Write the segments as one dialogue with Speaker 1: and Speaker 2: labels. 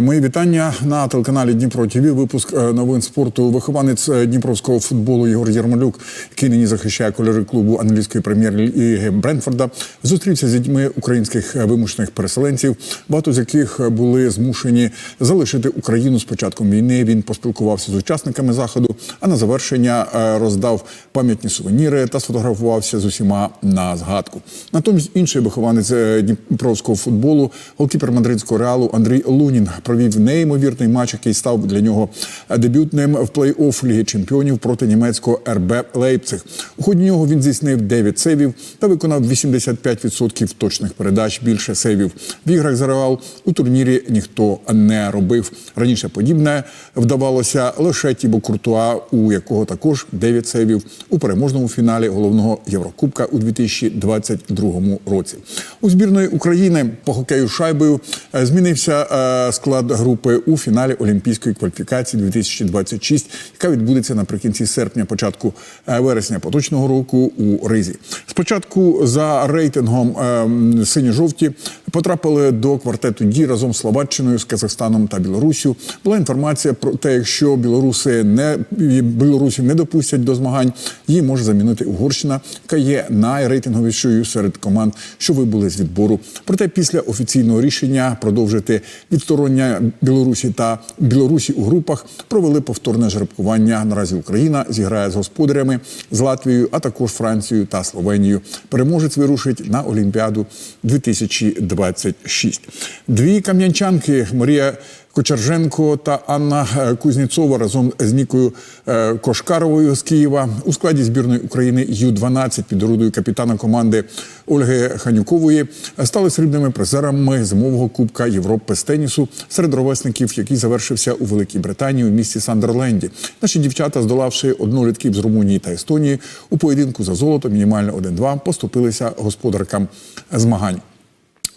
Speaker 1: Мої вітання на телеканалі Дніпро ТВ. Випуск е, новин спорту. Вихованець е, дніпровського футболу Ігор Єрмолюк, який нині захищає кольори клубу англійської прем'єр-ліги Брентфорда, зустрівся з дітьми українських е, вимушених переселенців, багато з яких були змушені залишити Україну з початком війни. Він поспілкувався з учасниками заходу, а на завершення роздав пам'ятні сувеніри та сфотографувався з усіма на згадку. Натомість інший вихованець дніпровського футболу, голкіпер мадридського реалу Андрій Лунін провів неймовірний матч, який став для нього дебютним в плей-офф Ліги Чемпіонів проти німецького РБ Лейпциг. У ході нього він здійснив 9 сейвів та виконав 85% точних передач. Більше сейвів в іграх за реал у турнірі ніхто не робив. Раніше подібне вдавалося лише Тібо Куртуа, у якого також 9 сейвів у переможному фіналі головного Єврокубка у 2022 році. У збірної України по хокею шайбою е, змінився е, склад групи у фіналі Олімпійської кваліфікації 2026, яка відбудеться наприкінці серпня, початку е, вересня поточного року у Ризі. Спочатку за рейтингом е, сині-жовті потрапили до квартету Ді разом з Словаччиною, з Казахстаном та Білоруссю. Була інформація про те, якщо білоруси не білорусів не допустять до змагань, її може замінити Угорщина, яка є найрейтинговішою серед команд, що вибули з відбору. Проте після офіційного рішення продовжити відсторонення Білорусі та Білорусі у групах провели повторне жеребкування. Наразі Україна зіграє з господарями з Латвією, а також Францією та Словенією. Переможець вирушить на Олімпіаду 2026. Дві кам'янчанки Марія. Кочерженко та Анна е, Кузніцова разом з Нікою е, Кошкаровою з Києва у складі збірної України Ю-12 під орудою капітана команди Ольги Ханюкової стали срібними призерами зимового кубка Європи з тенісу серед ровесників, який завершився у Великій Британії у місті Сандерленді. Наші дівчата, здолавши однолітків з Румунії та Естонії, у поєдинку за золото мінімально 1-2 поступилися господаркам змагань.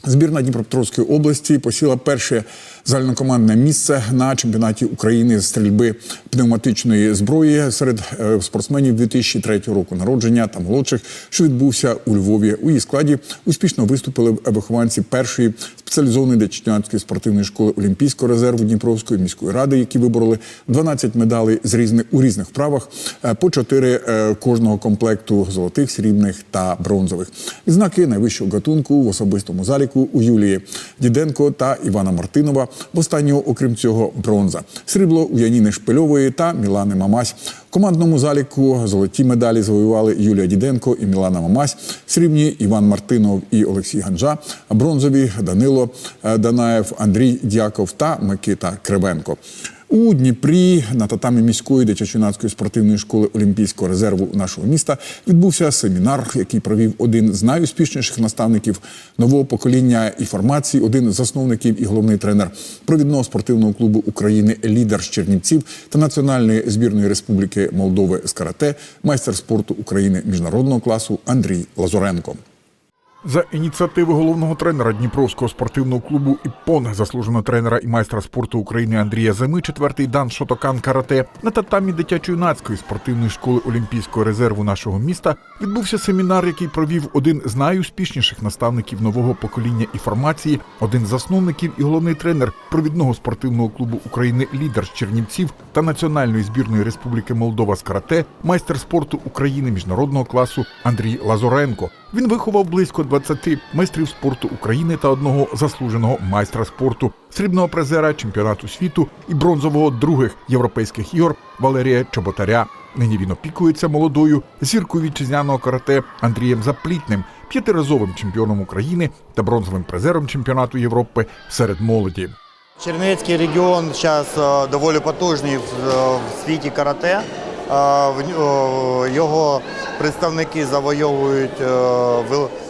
Speaker 1: Збірна Дніпропетровської області посіла перше загальнокомандне місце на чемпіонаті України з стрільби пневматичної зброї серед е, спортсменів 2003 року народження та молодших, що відбувся у Львові. У її складі успішно виступили вихованці першої спеціалізованої дитячо-юнацької спортивної школи Олімпійського резерву Дніпровської міської ради, які вибороли 12 медалей з різних у різних вправах, е, по 4 е, кожного комплекту золотих, срібних та бронзових. Відзнаки найвищого гатунку в особистому заліку у Юлії Діденко та Івана Мартинова. В останнього, окрім цього, бронза. Срібло у Яніни Шпильової та Мілани Мамась. В командному заліку золоті медалі завоювали Юлія Діденко і Мілана Мамась, срібні Іван Мартинов і Олексій Ганжа, бронзові Данило е, Данаєв, Андрій Дяков та Микита Кривенко. У Дніпрі на татамі міської дитячо-юнацької спортивної школи Олімпійського резерву нашого міста відбувся семінар, який провів один з найуспішніших наставників нового покоління інформації, один з засновників і головний тренер провідного спортивного клубу України Лідер з Чернівців та Національної збірної Республіки Молдови з карате, майстер спорту України міжнародного класу Андрій Лазуренко.
Speaker 2: За ініціативи головного тренера Дніпровського спортивного клубу «Іппон», заслуженого тренера і майстра спорту України Андрія Зими, четвертий дан Шотокан Карате на татамі дитячо-юнацької спортивної школи Олімпійського резерву нашого міста відбувся семінар, який провів один з найуспішніших наставників нового покоління інформації, один з засновників і головний тренер провідного спортивного клубу України Лідер з Чернівців та Національної збірної Республіки Молдова з карате, майстер спорту України міжнародного класу Андрій Лазоренко. Він виховав близько 20 майстрів спорту України та одного заслуженого майстра спорту, срібного призера чемпіонату світу і бронзового других європейських ігор Валерія Чоботаря. Нині він опікується молодою зіркою вітчизняного карате Андрієм Заплітним, п'ятиразовим чемпіоном України та бронзовим призером чемпіонату Європи серед молоді.
Speaker 3: Чернецький регіон зараз доволі потужний в, е, світі карате. Е, Його представники завойовують е,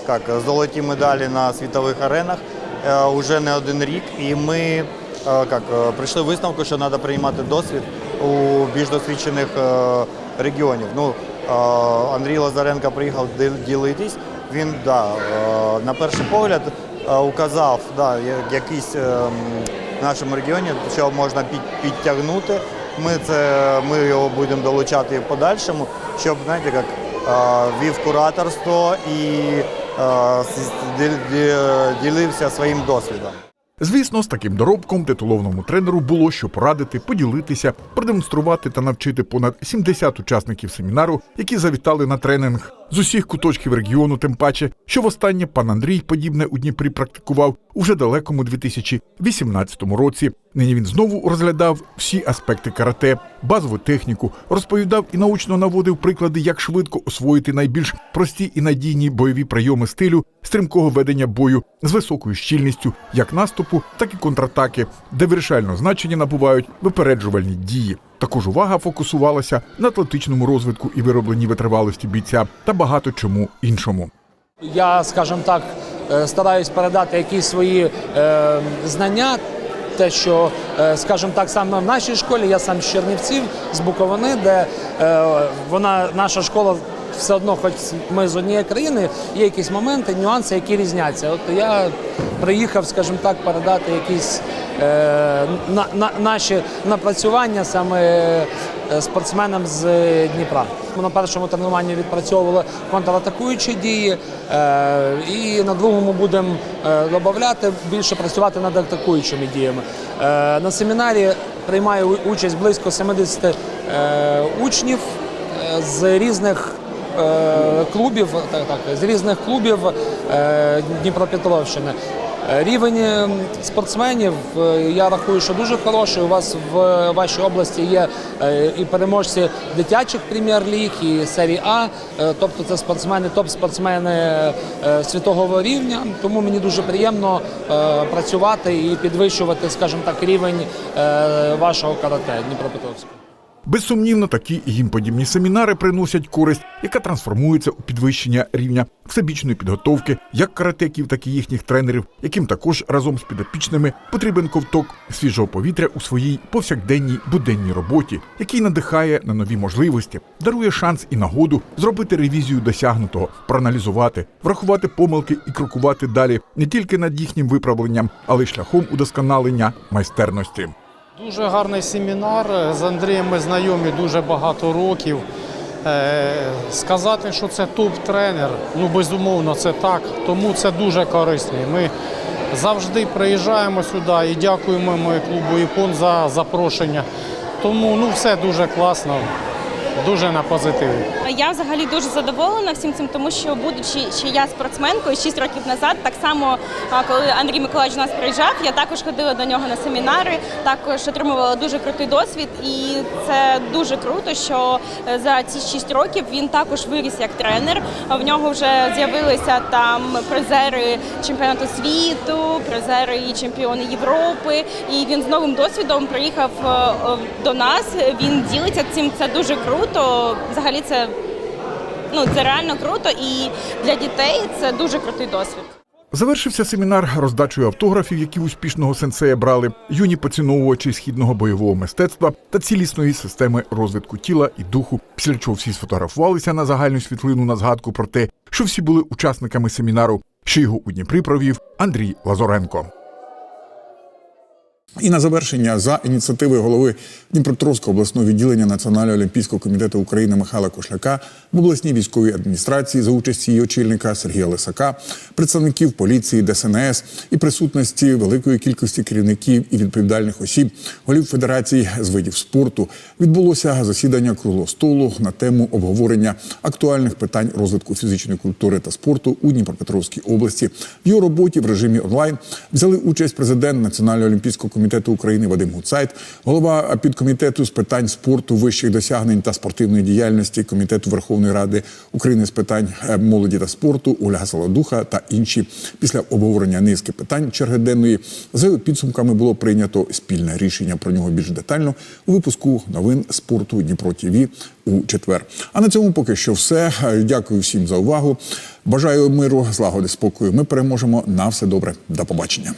Speaker 3: як, золоті медалі на світових аренах е, уже не один рік. І ми е, як, е, прийшли висновку, що треба приймати досвід у більш досвідчених е, регіонів. Ну, е, Андрій Лазаренко приїхав ділитись. Він да, е, на перший погляд е, указав да, я- якийсь. е, в нашому регіоні, що можна під, підтягнути. Ми, це, ми його будемо долучати в подальшому, щоб знаєте, як вів кураторство і ділився своїм досвідом.
Speaker 2: Звісно, з таким доробком титуловному тренеру було що порадити, поділитися, продемонструвати та навчити понад 70 учасників семінару, які завітали на тренінг з усіх куточків регіону, тим паче, що востаннє пан Андрій подібне у Дніпрі практикував у вже далекому 2018 році. Нині він знову розглядав всі аспекти карате, базову техніку, розповідав і научно наводив приклади, як швидко освоїти найбільш прості і надійні бойові прийоми стилю стрімкого ведення бою з високою щільністю як наступу, так і контратаки, де вирішальне значення набувають випереджувальні дії. Також увага фокусувалася на атлетичному розвитку і виробленні витривалості бійця та багато чому іншому.
Speaker 4: Я, скажімо так, е, стараюсь передати якісь свої е, знання. Те, що, е, скажімо так, саме в нашій школі, я сам з Чернівців, з Буковини, де е, вона, наша школа все одно, хоч ми з однієї країни, є якісь моменти, нюанси, які різняться. От я приїхав, скажімо так, передати якісь на, на, наші напрацювання саме е, спортсменам з Дніпра. Ми на першому тренуванні відпрацьовували контратакуючі дії, е, і на другому будемо е, додати більше працювати над атакуючими діями. Е, на семінарі приймає участь близько 70 е, учнів е, з різних е, клубів, так, так, з різних клубів е, Дніпропетровщини. Рівень е, спортсменів е, я рахую, що дуже хороший. У вас в вашій області є е, і переможці дитячих прем'єр-ліг, і серії А. Е, Тобто це спортсмени, топ-спортсмени світового рівня. Тому мені дуже приємно працювати і підвищувати, скажімо так, рівень вашого карате Дніпропетровського.
Speaker 2: Безсумнівно, такі і їм подібні семінари приносять користь, яка трансформується у підвищення рівня всебічної підготовки як каратеків, так і їхніх тренерів, яким також разом з підопічними потрібен ковток свіжого повітря у своїй повсякденній буденній роботі, який надихає на нові можливості, дарує шанс і нагоду зробити ревізію досягнутого, проаналізувати, врахувати помилки і крокувати далі не тільки над їхнім виправленням, але й шляхом удосконалення майстерності.
Speaker 5: Дуже гарний семінар. З Андрієм ми знайомі дуже багато років. Е, Сказати, що це топ-тренер, ну безумовно, це так. Тому це дуже корисно. Ми завжди приїжджаємо сюди і дякуємо ми клубу ІПОН за запрошення. Тому ну все дуже класно, дуже на позитиві.
Speaker 6: Я взагалі дуже задоволена всім цим, тому що будучи ще я спортсменкою 6 років назад, так само коли Андрій Миколаївич до нас приїжджав, я також ходила до нього на семінари, також отримувала дуже крутий досвід, і це дуже круто, що е, за ці 6 років він також виріс як тренер. В нього вже з'явилися там призери чемпіонату світу, призери і чемпіони Європи. І він з новим досвідом приїхав е, е, до нас. Він ділиться цим. Це дуже круто. Взагалі, це ну це реально круто, і для дітей це дуже крутий досвід.
Speaker 2: Завершився семінар роздачею автографів, які успішного сенсея брали юні поціновувачі східного бойового мистецтва та цілісної системи розвитку тіла і духу. Після чого всі сфотографувалися на загальну світлину на згадку про те, що всі були учасниками семінару, що його у Дніпрі провів Андрій Лазоренко.
Speaker 1: І на завершення за ініціативи голови Дніпропетровського обласного відділення Національного олімпійського комітету України Михайла Кошляка в обласній військовій адміністрації за участі її очільника Сергія Лисака, представників поліції, ДСНС і присутності великої кількості керівників і відповідальних осіб, голів федерацій з видів спорту відбулося засідання круглого столу на тему обговорення актуальних питань розвитку фізичної культури та спорту у Дніпропетровській області. В його роботі в режимі онлайн взяли участь президент Національного олімпійського комітету України Вадим Гуцайт, голова підкомітету з питань спорту, вищих досягнень та спортивної діяльності комітету Верховної Ради України з питань е, молоді та спорту Ольга Солодуха та інші. Після обговорення низки питань черги денної за його підсумками було прийнято спільне рішення про нього більш детально у випуску новин спорту Дніпро ТІВІ у четвер. А на цьому поки що все. Е, Дякую всім за увагу. Бажаю миру, злагоди, спокою. Ми переможемо на все добре. До побачення.